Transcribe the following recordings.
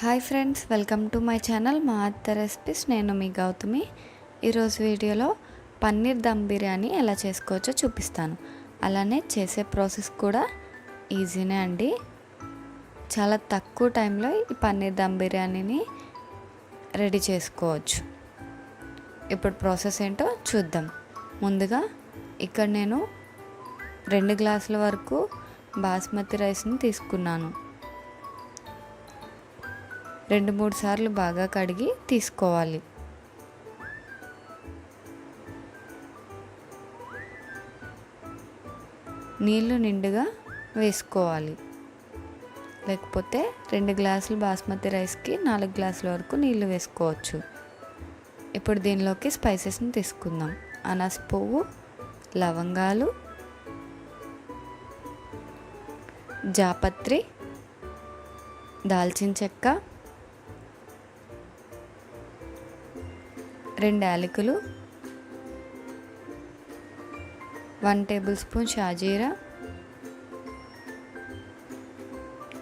Hi friends welcome to my channel మా అత్త recipes. నేను మీ గౌతమి. ఈరోజు వీడియోలో పన్నీర్ దమ్ బిర్యానీ ఎలా చేసుకోవచ్చో చూపిస్తాను. అలానే చేసే ప్రాసెస్ కూడా ఈజీనే అండి. చాలా తక్కువ టైంలో ఈ పన్నీర్ దమ్ బిర్యానీని రెడీ చేసుకోవచ్చు. ఇప్పుడు ప్రాసెస్ ఏంటో చూద్దాం. ముందుగా ఇక్కడ నేను రెండు గ్లాసుల వరకు బాస్మతి రైస్ని తీసుకున్నాను. రెండు మూడు సార్లు బాగా కడిగి తీసుకోవాలి. నీళ్ళు నిండుగా వేసుకోవాలి. లేకపోతే రెండు గ్లాసులు బాస్మతి రైస్కి నాలుగు గ్లాసుల వరకు నీళ్ళు వేసుకోవచ్చు. ఇప్పుడు దీనిలోకి స్పైసెస్ని తీసుకుందాం. అనాస పువ్వు లవంగాలు జాపత్రి దాల్చిన చెక్క రెండు యాలకులు వన్ టేబుల్ స్పూన్ షాజీరా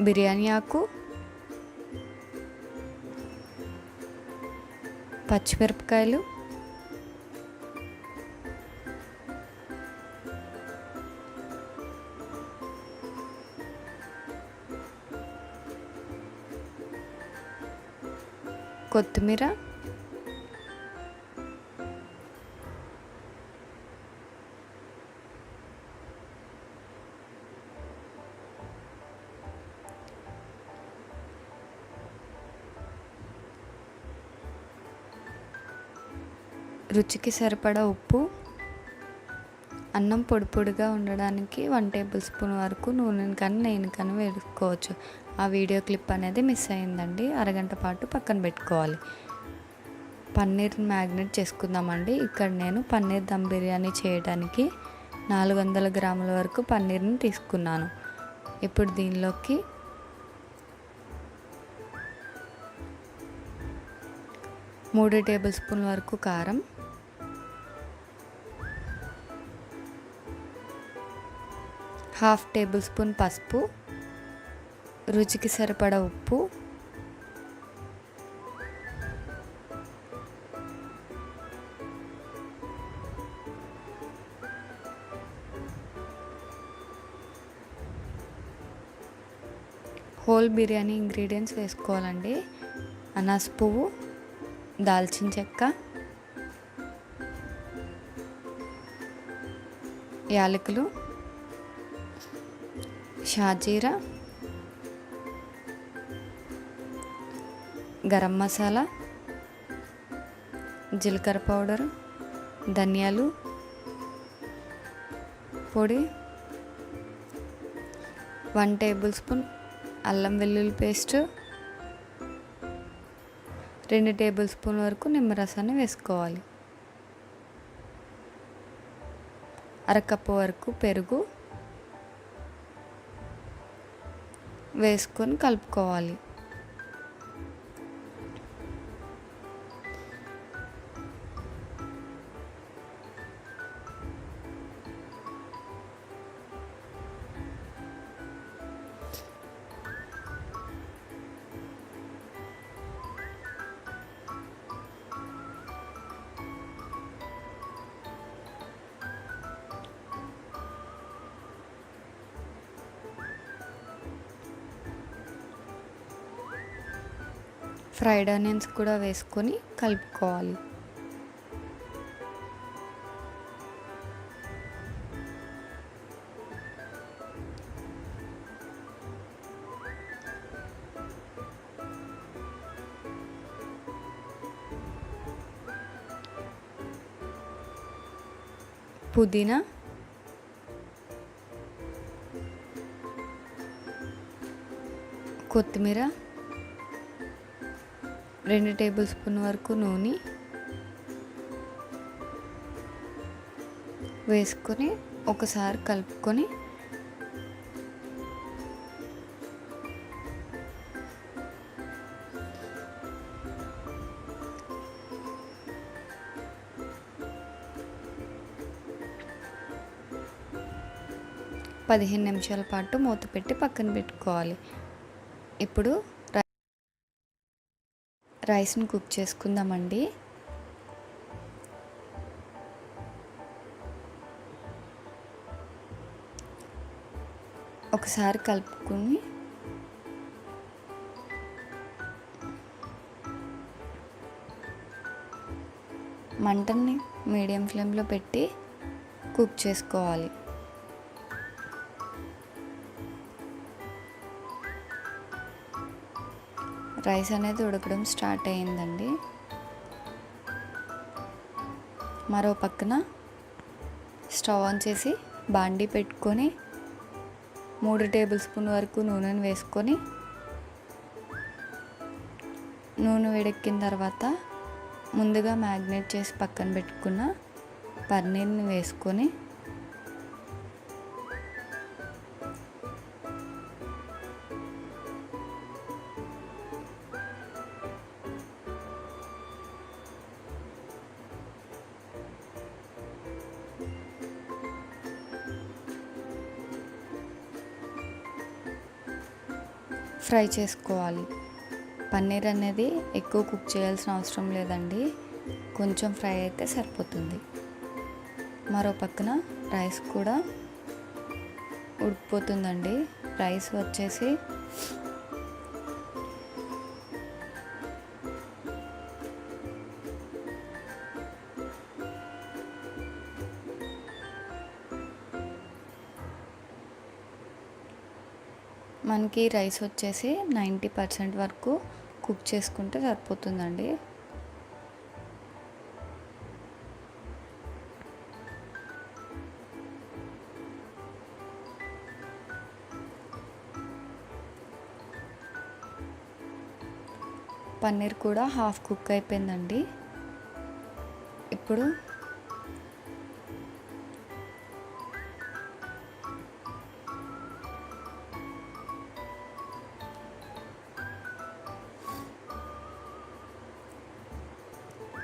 బిర్యానీ ఆకు పచ్చిమిరపకాయలు కొత్తిమీర రుచికి సరిపడా ఉప్పు అన్నం పొడి పొడిగా ఉండడానికి వన్ టేబుల్ స్పూన్ వరకు నూనెని కానీ నేను కానీ వేసుకోవచ్చు. ఆ వీడియో క్లిప్ అనేది మిస్ అయిందండి. అరగంట పాటు పక్కన పెట్టుకోవాలి. పన్నీర్ని మ్యాగ్నెట్ చేసుకుందామండి. ఇక్కడ నేను పన్నీర్ దమ్ బిర్యానీ చేయడానికి నాలుగు వందల గ్రాముల వరకు పన్నీర్ని తీసుకున్నాను. ఇప్పుడు దీనిలోకి మూడు టేబుల్ స్పూన్ వరకు కారం హాఫ్ టేబుల్ స్పూన్ పసుపు రుచికి సరిపడా ఉప్పు హోల్ బిర్యానీ ఇంగ్రీడియంట్స్ వేసుకోవాలండి. అనాస పువ్వు దాల్చిన చెక్క యాలకులు షాజీరా గరం మసాలా జీలకర్ర పౌడర్ ధనియాలు పొడి వన్ టేబుల్ స్పూన్ అల్లం వెల్లుల్లి పేస్ట్ రెండు టేబుల్ స్పూన్ వరకు నిమ్మరసాన్ని వేసుకోవాలి. అరకప్పు వరకు పెరుగు వేసుకొని కలుపుకోవాలి. ఫ్రైడ్ ఆనియన్స్ కూడా వేసుకొని కలుపుకోవాలి. పుదీనా. కొత్తిమీర. రెండు టేబుల్ స్పూన్ వరకు నూనె వేసుకొని ఒకసారి కలుపుకొని పదిహేను నిమిషాల పాటు మూత పెట్టి పక్కన పెట్టుకోవాలి. ఇప్పుడు రైస్ని కుక్ చేసుకుందామండి. ఒకసారి కలుపుకొని మంటని మీడియం ఫ్లేమ్లో పెట్టి కుక్ చేసుకోవాలి. రైస్ అనేది ఉడకడం స్టార్ట్ అయ్యిందండి. మరో పక్కన స్టవ్ ఆన్ చేసి బాండీ పెట్టుకొని మూడు టేబుల్ స్పూన్ వరకు నూనెను వేసుకొని నూనె వేడెక్కిన తర్వాత ముందుగా మ్యాగ్నేట్ చేసి పక్కన పెట్టుకున్న పన్నీర్ని వేసుకొని ఫ్రై చేసుకోవాలి. పన్నీర్ అనేది ఎక్కువ కుక్ చేయాల్సిన అవసరం లేదండి. కొంచెం ఫ్రై అయితే సరిపోతుంది. మరో పక్కన రైస్ కూడా ఉడికిపోతుందండి. రైస్ వచ్చేసి మనకి రైస్ వచ్చేసి నైంటీ పర్సెంట్ వరకు కుక్ చేసుకుంటే సరిపోతుందండి. పన్నీర్ కూడా హాఫ్ కుక్ అయిపోయిందండి. ఇప్పుడు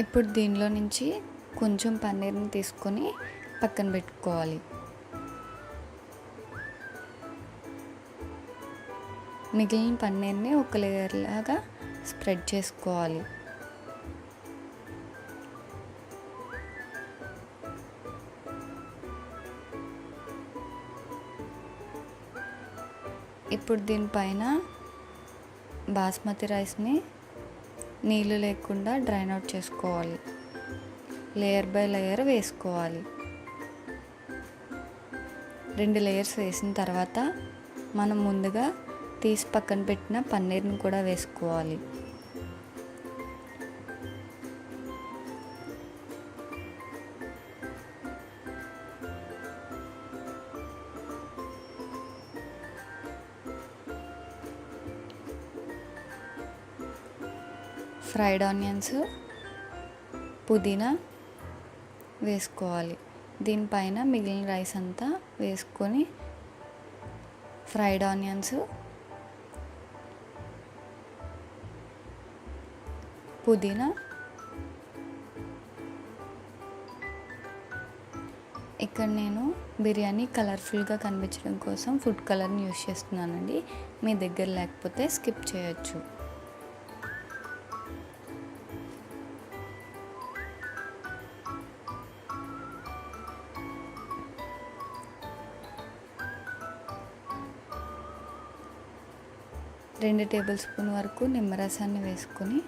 ఇప్పుడు దీనిలో నుంచి కొంచెం పన్నీర్ని తీసుకొని పక్కన పెట్టుకోవాలి. మిగిలిన పన్నీర్ని ఒక లేయర్ లాగా స్ప్రెడ్ చేసుకోవాలి. ఇప్పుడు దీనిపైన బాస్మతి రైస్ని నీళ్ళు లేకుండా డ్రైన్ అవుట్ చేసుకోవాలి. లేయర్ బై లేయర్ వేసుకోవాలి. రెండు లేయర్స్ వేసిన తర్వాత మనం ముందుగా తీసి పక్కన పెట్టిన పన్నీర్ని కూడా వేసుకోవాలి. ఫ్రైడ్ ఆనియన్స్ పుదీనా వేసుకోవాలి. దీనిపైన మిగిలిన రైస్ అంతా వేసుకొని ఫ్రైడ్ ఆనియన్స్ పుదీనా ఇక్కడ నేను బిర్యానీ కలర్ఫుల్గా కనిపించడం కోసం ఫుడ్ కలర్ని యూస్ చేస్తున్నానండి. మీ దగ్గర లేకపోతే స్కిప్ చేయొచ్చు. రెండు టేబుల్ స్పూన్ వరకు నిమ్మరసాన్ని వేసుకొని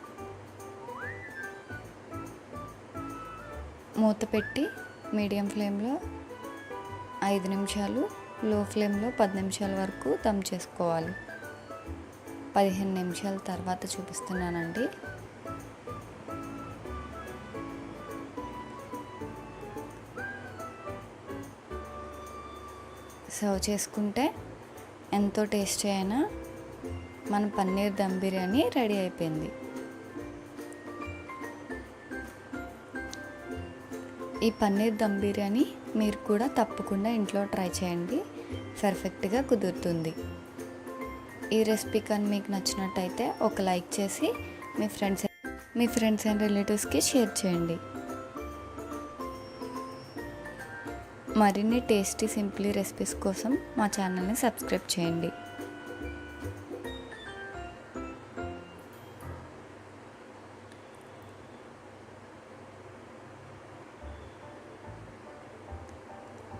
మూత పెట్టి మీడియం ఫ్లేమ్లో ఐదు నిమిషాలు లో ఫ్లేమ్లో పది నిమిషాల వరకు దమ్ చేసుకోవాలి. పదిహేను నిమిషాల తర్వాత చూపిస్తున్నానండి. సర్వ్ చేసుకుంటే ఎంతో టేస్టీ అయినా మన పన్నీర్ దమ్ బిర్యానీ రెడీ అయిపోయింది. ఈ పన్నీర్ దమ్ బిర్యానీ మీరు కూడా తప్పకుండా ఇంట్లో ట్రై చేయండి. పర్ఫెక్ట్గా కుదురుతుంది. ఈ రెసిపీ కానీ మీకు నచ్చినట్టయితే ఒక లైక్ చేసి మీ ఫ్రెండ్స్ మీ ఫ్రెండ్స్ అండ్ రిలేటివ్స్కి షేర్ చేయండి. మరిన్ని టేస్టీ సింప్లీ రెసిపీస్ కోసం మా ఛానల్ని సబ్స్క్రైబ్ చేయండి.